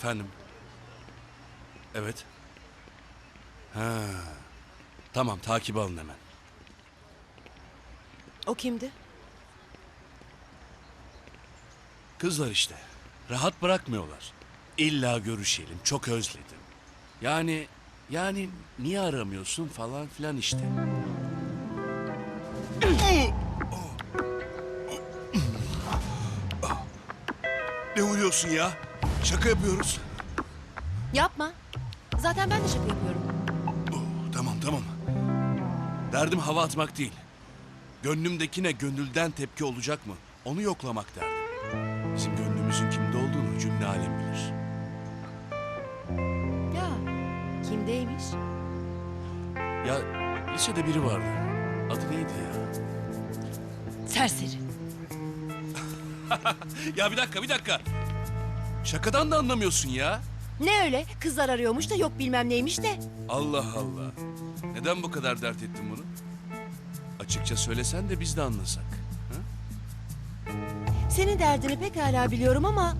Efendim? Evet. Ha. Tamam takip alın hemen. O kimdi? Kızlar işte. Rahat bırakmıyorlar. İlla görüşelim. Çok özledim. Yani yani niye aramıyorsun falan filan işte. Ne uyuyorsun ya? Şaka yapıyoruz. Yapma. Zaten ben de şaka yapıyorum. Oh, tamam tamam. Derdim hava atmak değil. Gönlümdekine gönülden tepki olacak mı? Onu yoklamak derdim. Bizim gönlümüzün kimde olduğunu cümle alem bilir. Ya kimdeymiş? Ya lisede biri vardı. Adı neydi ya? Serseri. Ya bir dakika bir dakika. Şakadan da anlamıyorsun ya. Ne öyle? Kızlar arıyormuş da yok bilmem neymiş de. Allah Allah. Neden bu kadar dert ettin bunu? Açıkça söylesen de biz de anlasak. Ha? Senin derdini pekala biliyorum ama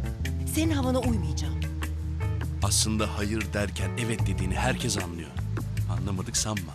senin havana uymayacağım. Aslında hayır derken evet dediğini herkes anlıyor. Anlamadık sanma.